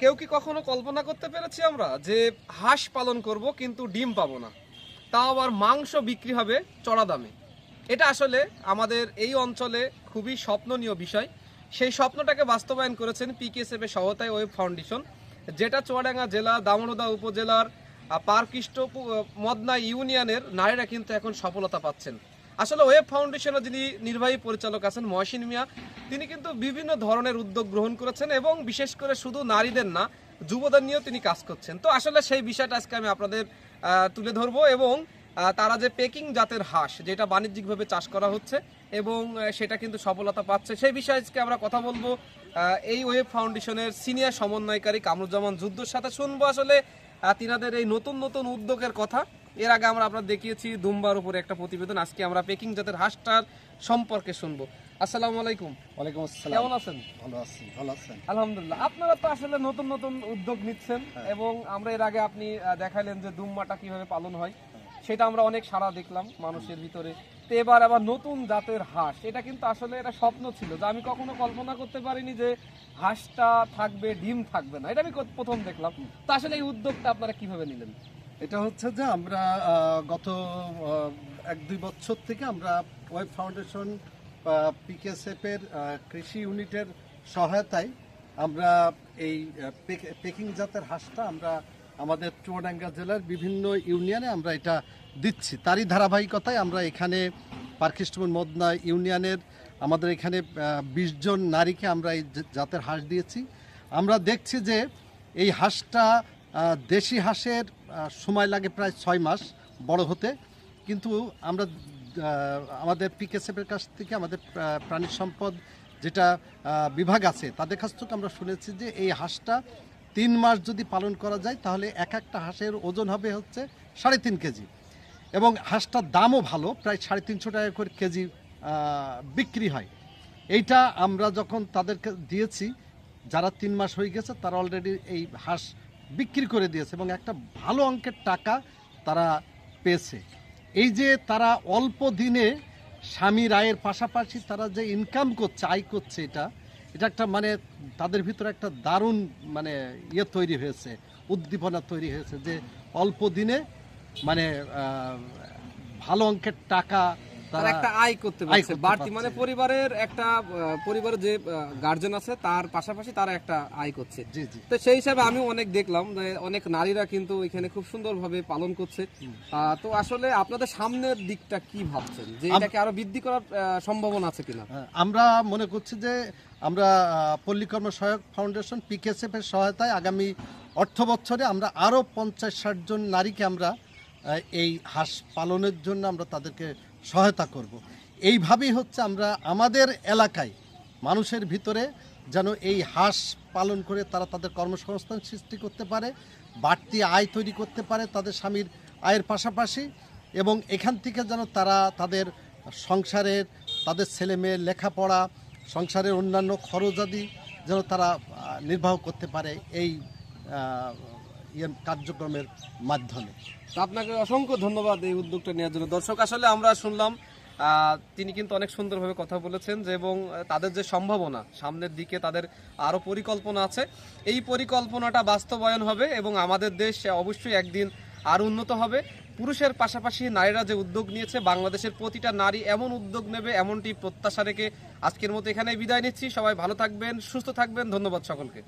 কেউ কি কখনো কল্পনা করতে পেরেছি আমরা যে হাঁস পালন করব কিন্তু ডিম পাবো না? তাও আবার মাংস বিক্রি হবে চড়া দামে। এটা আসলে আমাদের এই অঞ্চলে খুবই স্বপ্ননীয় বিষয়। সেই স্বপ্নটাকে বাস্তবায়ন করেছেন পিকেএসএফ এর সহায়তায় ওয়েব ফাউন্ডেশন, যেটা চুয়াডাঙ্গা জেলা দামোদা উপজেলার পার্কিষ্ট মদনা ইউনিয়নের নারীরা কিন্তু এখন সফলতা পাচ্ছেন। আসলে ওয়েব ফাউন্ডেশনের যিনি নির্বাহী পরিচালক আছেন মহসিন মিয়া, তিনি কিন্তু বিভিন্ন ধরনের উদ্যোগ গ্রহণ করেছেন এবং বিশেষ করে শুধু নারীদের না, যুবদের নিয়েও তিনি কাজ করছেন। তো আসলে সেই বিষয়টা আজকে আমি আপনাদের তুলে ধরবো এবং তারা যে পেকিং জাতের হাঁস, যেটা বাণিজ্যিকভাবে চাষ করা হচ্ছে এবং সেটা কিন্তু সফলতা পাচ্ছে, সেই বিষয়ে আজকে আমরা কথা বলব। এই ওয়েব ফাউন্ডেশনের সিনিয়র সমন্বয়কারী কামরুজ্জামান যুদ্ধর সাথে শুনব। আসলে তিনাদের এই নতুন নতুন উদ্যোগের কথা। এর আগে আমরা আপনার দেখিয়েছি দুম্বার উপরে একটা প্রতিবেদন। আজকে আমরা পেকিং জাতের হাঁসটার সম্পর্কে শুনব। আসসালামু আলাইকুম। ওয়ালাইকুম আসসালাম। কেমন আছেন? ভালো আছি ভালো আছেন? আলহামদুলিল্লাহ। আপনারা তো আসলে নতুন নতুন উদ্যোগ নিচ্ছেন হ্যাঁ। এবং আমরা এর আগে আপনি দেখাইলেন যে দুম্বাটা কীভাবে পালন হয়। সেটা আমরা অনেক সাড়া দেখলাম মানুষের ভিতরে। তো এবার আবার নতুন জাতের হাঁস এটা কিন্তু আসলে এটা স্বপ্ন ছিল যে আমি কখনো কল্পনা করতে পারিনি যে হাঁসটা থাকবে ডিম থাকবে না। এটা আমি প্রথম দেখলাম। তো আসলে এই উদ্যোগটা আপনারা কীভাবে নিলেন? এটা হচ্ছে যে আমরা গত এক দুই বছর থেকে আমরা ওয়েব ফাউন্ডেশন পিকেএসএফ এর কৃষি ইউনিটের সহায়তায় আমরা এই পেকিং জাতের হাঁসটা আমরা আমাদের চুয়াডাঙ্গা জেলার বিভিন্ন ইউনিয়নে আমরা এটা দিচ্ছি। তারই ধারাবাহিকতায় আমরা এখানে পার্কিস্টমন মদনা ইউনিয়নের আমাদের এখানে বিশ জন নারীকে আমরা এই জাতের হাঁস দিয়েছি। আমরা দেখছি যে এই হাঁসটা দেশি হাঁসের সময় লাগে প্রায় ছয় মাস বড় হতে। কিন্তু আমরা আমাদের পিকেসএফের কাছ থেকে আমাদের প্রাণী সম্পদ যেটা বিভাগ আছে, তাদের কাছ থেকে আমরা শুনেছি যে এই হাঁসটা তিন মাস যদি পালন করা যায়, তাহলে এক একটা হাঁসের ওজন হবে হচ্ছে সাড়ে তিন কেজি। এবং হাঁসটার দামও ভালো, প্রায় সাড়ে তিনশো টাকা করে কেজি বিক্রি হয়। এইটা আমরা যখন তাদেরকে দিয়েছি, যারা তিন মাস হয়ে গেছে, তারা অলরেডি এই হাঁস বিক্রি করে দিয়েছে এবং একটা ভালো অঙ্কের টাকা তারা পেয়েছে। এই যে তারা অল্প দিনে স্বামীর আয়ের পাশাপাশি তারা যে ইনকাম করছে, আয় করছে এটা এটা একটা মানে তাদের ভিতরে একটা দারুণ মানে ইয়ে তৈরি হয়েছে, উদ্দীপনা তৈরি হয়েছে যে অল্প দিনে মানে ভালো অঙ্কের টাকা তারা একটা আয় করতে পারছে। বাড়তি মানে পরিবারের একটা পরিবারের যে গার্জেন আছে তার পাশাপাশি তারা একটা আয় করছে। তো সেই হিসাবে আমি অনেক দেখলাম যে অনেক নারীরা কিন্তু এখানে খুব সুন্দরভাবে পালন করছে। তো আসলে আপনাদের সামনের দিকটা কি ভাবছেন? যে এটাকে আরও বৃদ্ধি করার সম্ভাবনা আছে কিনা? হ্যাঁ, আমরা মনে করছি যে আমরা পল্লীকর্ম সহায়ক ফাউন্ডেশন পিকেএসএফ এর সহায়তায় আগামী অর্থ বছরে আমরা আরও পঞ্চাশ ষাট জন নারীকে আমরা এই হাঁস পালনের জন্য আমরা তাদেরকে সহায়তা করব। এইভাবেই হচ্ছে আমরা আমাদের এলাকায় মানুষের ভিতরে যেন এই হাঁস পালন করে তারা তাদের কর্মসংস্থান সৃষ্টি করতে পারে, বাড়তি আয় তৈরি করতে পারে তাদের স্বামীর আয়ের পাশাপাশি এবং এখান থেকে যেন তারা তাদের সংসারের, তাদের ছেলে মেয়ের লেখাপড়া, সংসারের অন্যান্য খরচাদি যেন তারা নির্বাহ করতে পারে এই কার্যক্রমের মাধ্যমে। আপনাকে অসংখ্য ধন্যবাদ এই উদ্যোগটা নেওয়ার জন্য। দর্শক, আসলে আমরা শুনলাম তিনি কিন্তু অনেক সুন্দরভাবে কথা বলেছেন যে এবং তাদের যে সম্ভাবনা, সামনের দিকে তাদের আরও পরিকল্পনা আছে। এই পরিকল্পনাটা বাস্তবায়ন হবে এবং আমাদের দেশ অবশ্যই একদিন আরও উন্নত হবে। পুরুষের পাশাপাশি নারীরা যে উদ্যোগ নিয়েছে, বাংলাদেশের প্রতিটা নারী এমন উদ্যোগ নেবে, এমনটি প্রত্যাশা রেখে আজকের মতো এখানে বিদায় নিচ্ছি। সবাই ভালো থাকবেন, সুস্থ থাকবেন। ধন্যবাদ সকলকে।